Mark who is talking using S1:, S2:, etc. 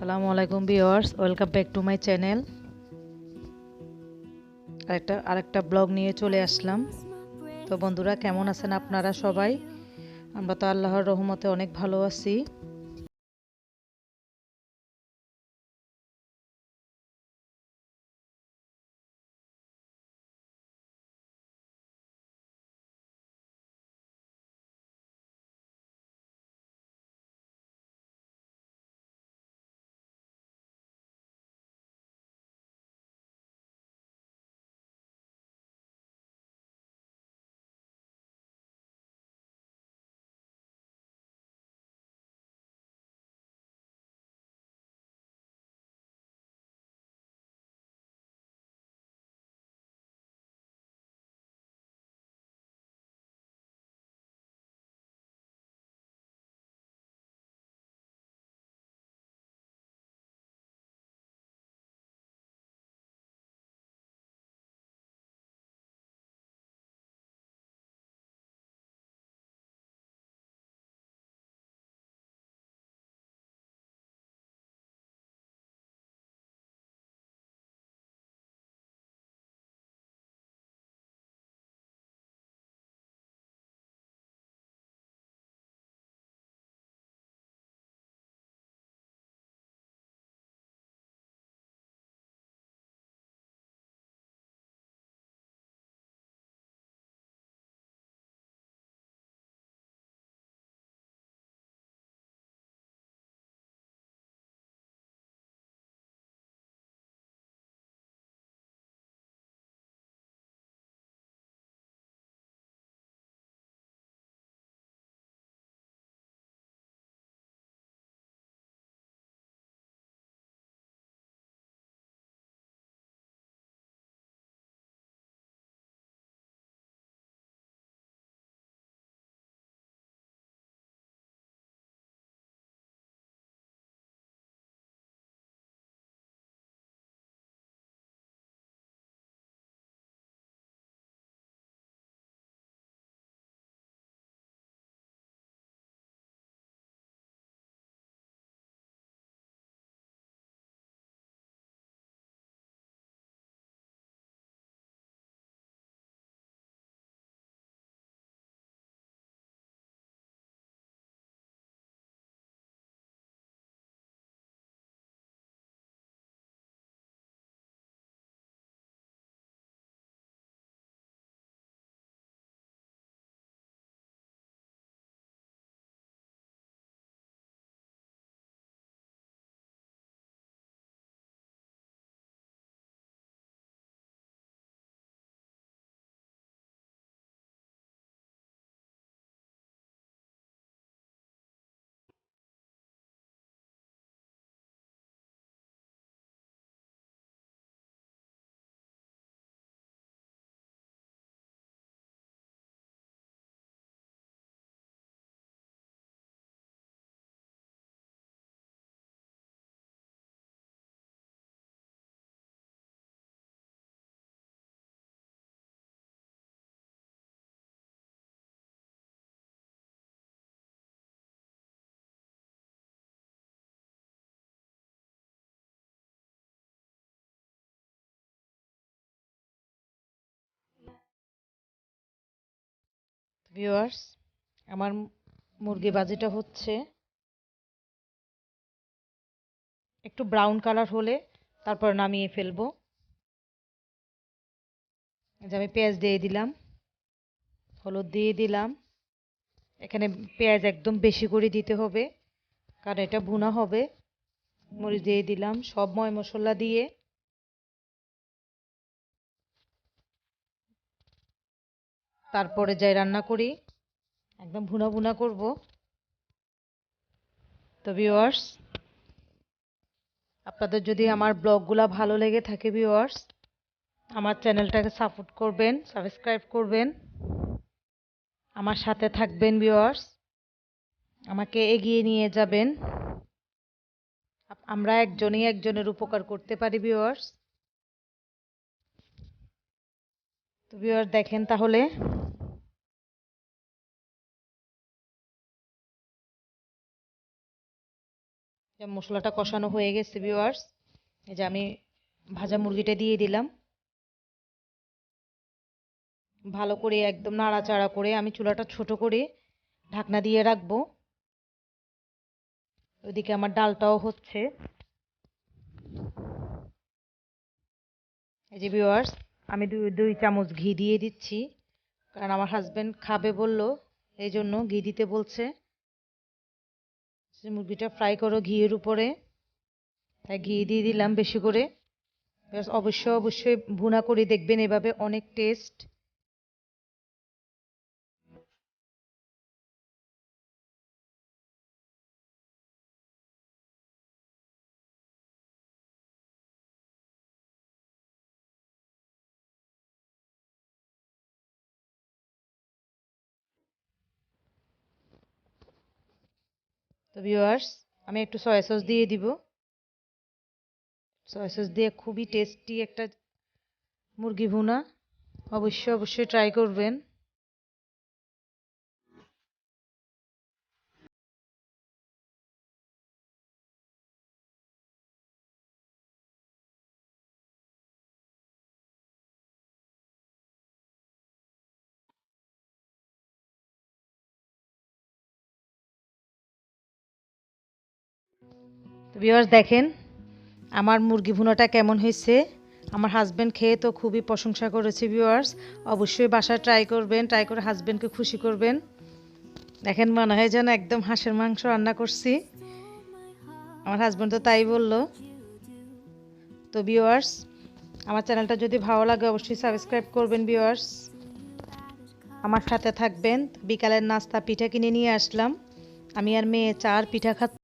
S1: আসসালামু আলাইকুম viewers, welcome back to my channel. আরেকটা আরেকটা ব্লগ নিয়ে চলে আসলাম। তো বন্ধুরা, কেমন আছেন আপনারা সবাই? আমরা তো আল্লাহর রহমতে অনেক ভালো আছি। ভিউয়ার্স আমার মুরগি বাজিটা হচ্ছে একটু ব্রাউন কালার হলে তারপর নামিয়ে ফেলব। যে আমি পেঁয়াজ দিয়ে দিলাম, হলুদ দিয়ে দিলাম। এখানে পেঁয়াজ একদম বেশি করে দিতে হবে, কারণ এটা ভুনা হবে। মরিচ দিয়ে দিলাম, সব ময় মশলা দিয়ে। তারপরে যাই রান্না করি। একদম ভুনা ভুনা করব। তো ভিউয়ার্স আপনাদের যদি আমার ব্লগগুলো ভালো লেগে থাকে ভিউয়ার্স আমার চ্যানেলটাকে সাপোর্ট করবেন সাবস্ক্রাইব করবেন। আমার সাথে থাকবেন ভিউয়ার্স আমাকে এগিয়ে নিয়ে যাবেন। আমরা একজনই একজনের উপকার করতে পারি ভিউয়ার্স তো ভিউয়ার্স দেখেন তাহলে। মশলাটা কষানো হয়ে গেছে ভিউয়ার্স এই যে আমি ভাজা মুরগিটা দিয়ে দিলাম। ভালো করে একদম নাড়াচাড়া করে আমি চুলাটা ছোট করে ঢাকনা দিয়ে রাখব। ওইদিকে আমার ডালটাও হচ্ছে। এই যে ভিউয়ার্স আমি দুই দুই চামচ ঘি দিয়ে দিচ্ছি। কারণ আমার হাজব্যান্ড খাবে বলল, এই জন্য ঘি দিতে বলছে। মুরগিটা ফ্রাই করো ঘিয়ের উপরে। তাই ঘি দিয়ে দিলাম বেশি করে। অবশ্যই অবশ্যই ভুনা করে দেখবেন এভাবে অনেক টেস্ট তো ভিউয়ার্স আমি একটু সয়া সস দিয়ে দিব। সয়া সস দিয়ে খুবই টেস্টি একটা মুরগি ভুনা। অবশ্যই অবশ্যই ট্রাই করবেন। তো ভিউয়ার্স দেখেন আমার মুরগি ভুনাটা কেমন হয়েছে। আমার হাজব্যান্ড খেয়ে তো খুবই প্রশংসা করেছে ভিউয়ার্স অবশ্যই বাসায় ট্রাই করবেন ট্রাই করে হাজব্যান্ডকে খুশি করবেন। দেখেন মনে হয় যেন একদম হাঁসের মাংস রান্না করছি। আমার হাজব্যান্ড তো তাই বলল। তো ভিউয়ার্স আমার চ্যানেলটা যদি ভালো লাগে অবশ্যই সাবস্ক্রাইব করবেন ভিউয়ার্স আমার সাথে থাকবেন। বিকালের নাস্তা, পিঠা কিনে নিয়ে আসলাম। আমি আর মেয়ে চার পিঠা খাচ্ছি।